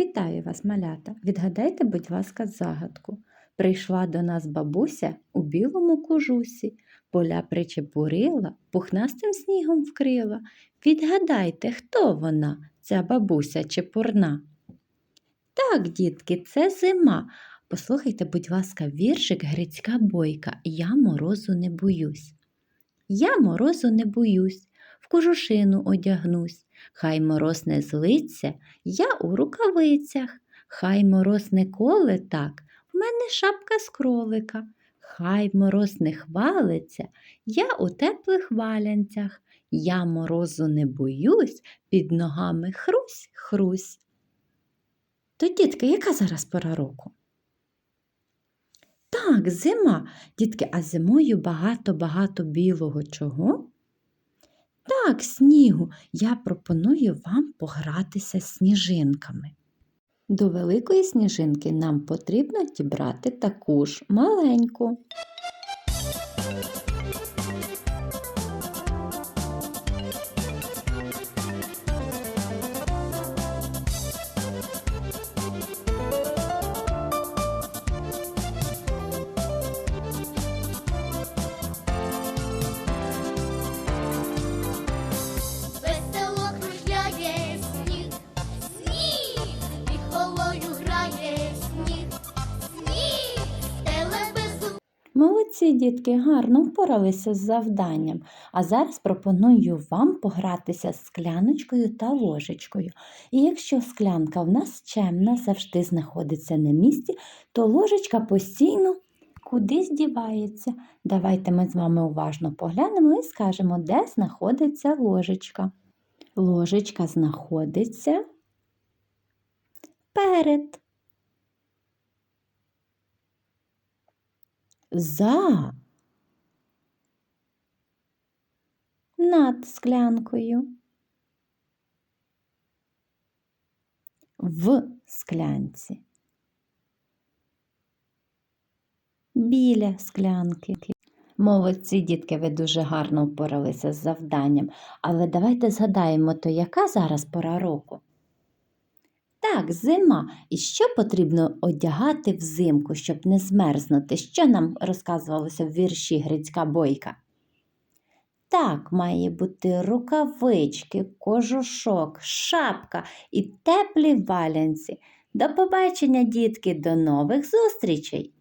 Вітаю вас, малята! Відгадайте, будь ласка, загадку. Прийшла до нас бабуся у білому кожусі, поля причепурила, пухнастим снігом вкрила. Відгадайте, хто вона, ця бабуся чепурна? Так, дітки, це зима. Послухайте, будь ласка, віршик Грицька бойка Я морозу не боюсь. Я морозу не боюсь, кожушину одягнусь. Хай мороз не злиться, я у рукавицях. Хай мороз не коле так, в мене шапка з кролика. Хай мороз не хвалиться, я у теплих валянцях. Я морозу не боюсь, під ногами хрусь, хрусь. То, дітки, яка зараз пора року? Так, зима. Дітки, а зимою багато-багато білого чого? Так, снігу. Я пропоную вам погратися сніжинками. До великої сніжинки нам потрібно дібрати таку ж маленьку. Молодці, дітки, гарно впоралися з завданням. А зараз пропоную вам погратися з скляночкою та ложечкою. І якщо склянка в нас чемна, завжди знаходиться на місці, то ложечка постійно кудись дівається. Давайте ми з вами уважно поглянемо і скажемо, де знаходиться ложечка. Ложечка знаходиться перед. За над склянкою. В склянці. Біля склянки. Молодці, дітки, ви дуже гарно впоралися з завданням. Але давайте згадаємо, то яка зараз пора року? Так, зима. І що потрібно одягати взимку, щоб не змерзнути? Що нам розказувалося в вірші Грицька бойка? Так, має бути рукавички, кожушок, шапка і теплі валянці. До побачення, дітки, до нових зустрічей!